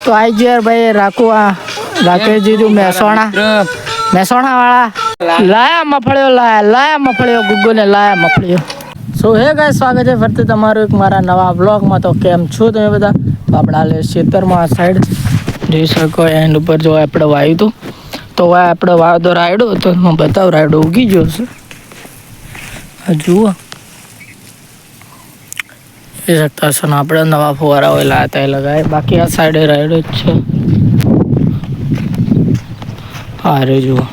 તો આઈ ગયો ભાઈ, રાખું આ રાકેશ જીજુ મહેસાણા મહેસાણા. વાળા લાયા મફળ્યો લાયા લાયા મફળ્યો ગુગ્ગો ને લાયા મફળ્યો સો હે ગાય સ્વાગત છે ફરતે તમારું એક મારા નવા બ્લોગમાં તો કેમ છો તમે બધા? તો આપણે હાલે ખેતરમાં આ સાઈડ જોઈ શકો એન્ડ ઉપર જો આપણે વાવ્યું હતું. તો આ આપણે વાવતો રાયડો તો હું બતાવ, રાયડો ઉગી ગયો છે જુઓ. ને આપણે નવા ફુવારા હોય લાતા એ લગાય. બાકી આ સાઈડે રાયડો જ છે. હા રે જુઓ.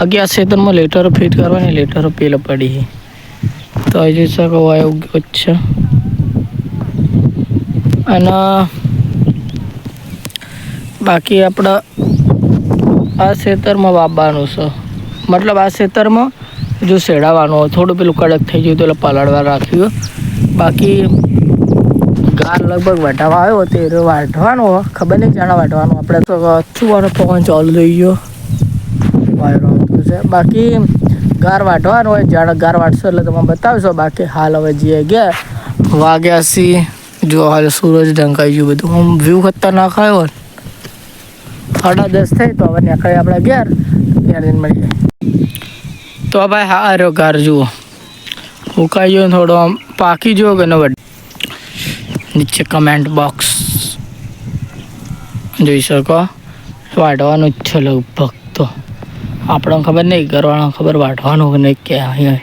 આ ખેતરમાં લેટરો ફિટ કરવાની લેટરો પેલો પડી તો હજી જોઈ શકો જ છે. અને બાકી આપણા આ સેતરમાં વાવવાનું છે. મતલબ આ સેતરમાં જો શેડાવાનું થોડું પેલું કડક થઈ ગયું તો એટલે પલાળવા રાખ્યું બાકી ગાર લગભગ વાઢવા આવ્યો તે વાઢવાનો, ખબર નહીં જાણે વાઢવાનું. આપણે તો ચુવાનો પવન ચાલુ થઈ ગયો. વાયરો છે. બાકી ગાર વાઢવાનો હોય, જાણે ગાર વાટશો એટલે તમે બતાવશો. બાકી હાલ હવે જઈએ ગયા, વાગ્યા સી, જો હાલ સૂરજ ઢંકાઈ ગયું બધું. આમ વ્યૂ ખતરનાક આવ્યો સાડા દસ થઈ તો હવે નીકળે આપણે અગિયાર મળી જાય તો ભાઈ હા રહ્યો ગાર, જુઓ. ઉકાઈ ગયો થોડો આમ પાકી ગયો કે ન નીચે કમેન્ટ બોક્સ જોઈ શકો. વાઢવાનું જ છે લગભગ તો. આપણને ખબર નહીં કરવાનો ખબર વાઢવાનું કે નહીં કે અહીંયા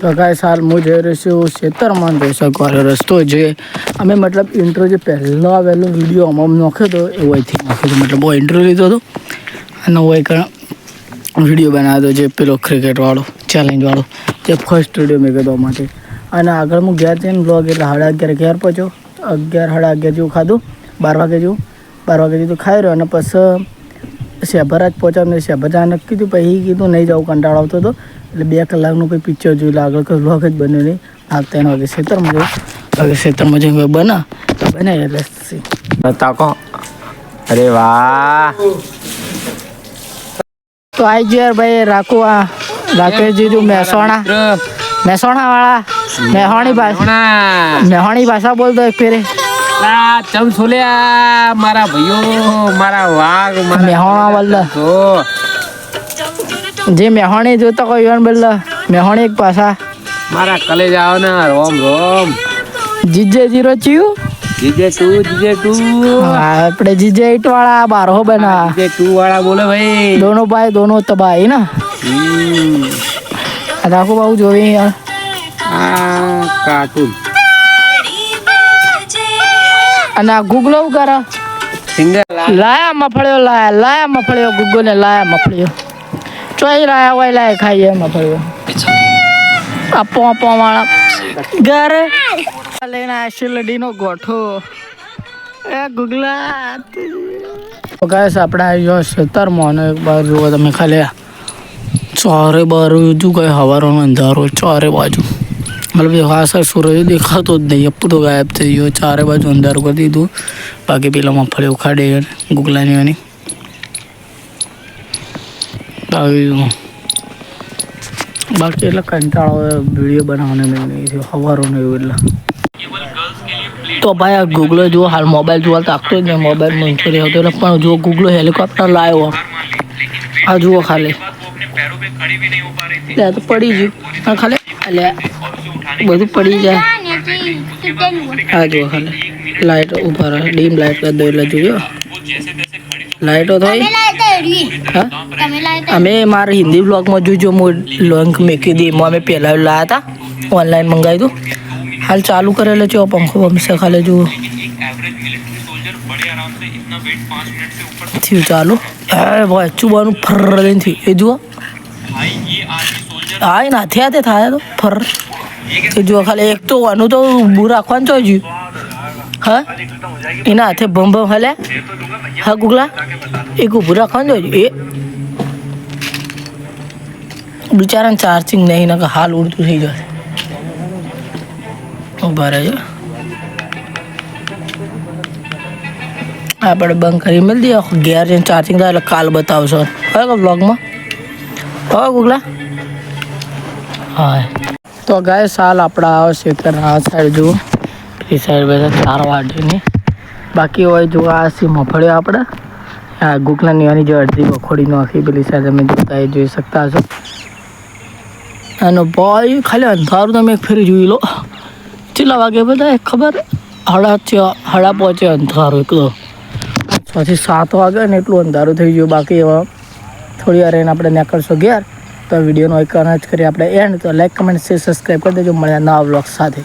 તો કાંઈ સાર હું જઈ રહ્યો છું ખેતરમાં, જોઈ શકો રસ્તો જે અમે મતલબ ઇન્ટ્રો જે પહેલો આવેલો વીડિયો અમામ નાખ્યો હતો એવો અહીંથી નાખ્યો હતો મતલબ બહુ ઇન્ટ્રો લીધો હતો. અને હું એક વીડિયો બનાવ્યો જે પેલો ક્રિકેટવાળો ચેલેન્જવાળો જે ફર્સ્ટ સ્ટુડિયો મેં કીધો માટે અને આગળ હું ઘેર જઈને બ્લોગ એટલે સાડા અગિયાર ઘેર પહોંચ્યો. અગિયાર સાડા અગિયાર જેવું ખાધું. બાર વાગે જેવું. બાર વાગે જેવું ખાઈ રહ્યો અને પછી શેભરા જ પહોંચાડને નક્કી કીધું પછી કીધું નહીં જાઉં કંટાળો આવતો હતો. એટલે બે કલાકનું પછી પિક્ચર જોયું એટલે આગળ કોઈ બ્લોગ જ બન્યો નહીં. આ ત્રણ વાગે ખેતરમાં જવું. વાગે ખેતરમાં જઈને બના બના બને એટલે તાકો અરે વાહ. તો આઈ ગયો યાર ભાઈ રાખો આ. રાકેશ જીજુ મહેસાણા મહેસાણા વાળા મહેસાણી ભાષા. મહેસાણી ભાષા બોલતો એક ફેરે. ચમ છોલ્યા મારા ભાઈઓ મારા વાઘ મહેસાણા વલ્લ જે મહેસાણી જોતો કોઈ ઈવન બોલ મહેસાણી એક ભાષા. મારા કલેજ આવો ને રોમ રોમ. GJ zero ચિયું? GJ two GJ two. આપણે જીજે ઈટ વાળા બારહો બના જીજે ટુ વાળા બોલે ભાઈ. દોનો ભાઈ દોનો તબાઈ ના. રાખો બાબુ જોવી આ કાર્ટૂન અને આ ગુગલો કરે? સિંગર લાયા મફળ્યો લાયા લાયા મફળ્યો ગુગ્ગો ને લાયા મફળ્યો ચોઈ લાયા હોય લાયા ખાઈએ મફળ્યો આપો આપો વાળા. ઘરે. લઈને આ શિલડીનો ગોઠો. એ ગુગલા ગાઈસ આપણે આવ્યો ગયો ખેતરમાં અને એક બાર જુઓ તમે ખાલી આ. ચારે બાજુ કઈ હવારોનો અંધારો ચારે બાજુ. મતલબ હા સર સૂરજ દેખાતો જ નહીં તો ગાયબ થઈ ગયો ચારે બાજુ અંધારું કરી દીધું. બાકી પેલા મગફળી ઉખાડે ગુગલાની એની. બાકી બાકી એટલે કંટાળો વીડિયો બનાવવાનો નહીં થયો નહીં એવું એટલે. તો ભાઈ આ ગૂગલો જુઓ, હાલ મોબાઈલ જોવા તાકતો જ નહીં મોબાઈલ મૂંઝો રહ્યો હતો એટલે પણ જો ગૂગલો હેલિકોપ્ટર લાવ્યો આ જુઓ ખાલી. લે તો પડી ગયું. ખાલી. એટલે બધું પડી જાય. હા, જુઓ ખાલી. લાઈટ રહે. ડીમ લાઈટ કરી દો એટલે જોયો લાઈટો થઈ અમે મારા હિન્દી બ્લોગમાં જોજો. હું લોંગ મેકી દી. એમાં અમે પહેલાં લાવ્યા હતા ઓનલાઈન મંગાવ્યું હતું હાલ ચાલુ કરેલો છે પંખો પંખશે ખાલી જુઓ. થયું ચાલુ. ભાઈ, ચુબાનું ફર થયું. એ જુઓ. હા એ નાથી હાથે થાય તો, ફર. જો ખાલી એક તો આનું તો ઊભું રાખવાનું તો જ્યું હા? એના હાથે ભમ ભમ હલે. હા, ગુગલા? એક ઊભું રાખવાનું તો એ બિચારાને ચાર્જિંગ નહીં ના હાલ ઉડતું થઈ જશે. ઊભા રહેજો. આપણે બંધ કરી મળી દઈએ ઘેર જઈને ચાર્જિંગ થાય એટલે કાલ બતાવશો. હવે બ્લોગમાં હવે ગુગલા. હા. તો ગાય, સાલ આપણા આવે આ સાઈડ જુઓ. એ સાઈડ બધા ચાર વાટીની બાકી હોય જો આ સી મફળ્યો આપણે આ ગુકલાની આની જે અડધી વખોડી નાખી, પેલી સાઈડ તમે જોતા એ જોઈ શકતા હશો. અને ભાઈ, ખાલી અંધારું તમે એક ફેરી જોઈ લો. કેટલા વાગે બધા ખબર? હડા હડા પહોંચે અંધારું એકદમ. છ થી સાત વાગે ને એટલું અંધારું થઈ ગયું. બાકી હવે થોડી વાર રહીને આપણે નીકળશો ઘેર. તો વિડીયોનો એક જ કરી આપણે એન્ડ તો લાઈક કમેન્ટ શેર સબસ્ક્રાઈબ કરી દેજો. મળ્યા નવા બ્લોગ સાથે.